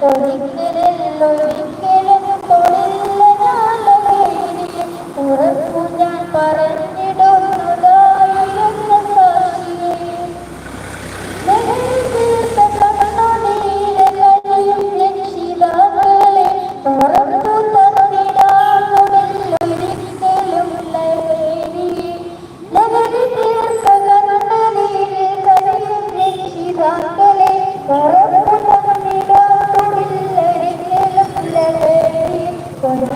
Por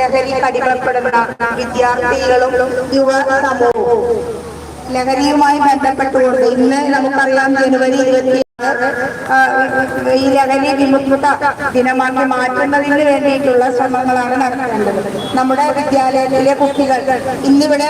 ലഹരി അടിമപ്പെടുന്ന വിദ്യാർത്ഥികളും യുവ സമൂഹവും. ലഹരിയുമായി ബന്ധപ്പെട്ടുകൊണ്ട് ഇന്ന് നമുക്കറിയാം ജനുവരി ഇരുപത്തി ഈ ലഹരി വിമുക്ത ദിനമാക്കി മാറ്റുന്നതിന് വേണ്ടിയിട്ടുള്ള ശ്രമങ്ങളാണ് നടത്തേണ്ടത് നമ്മുടെ വിദ്യാലയത്തിലെ കുട്ടികൾ ഇന്നിവിടെ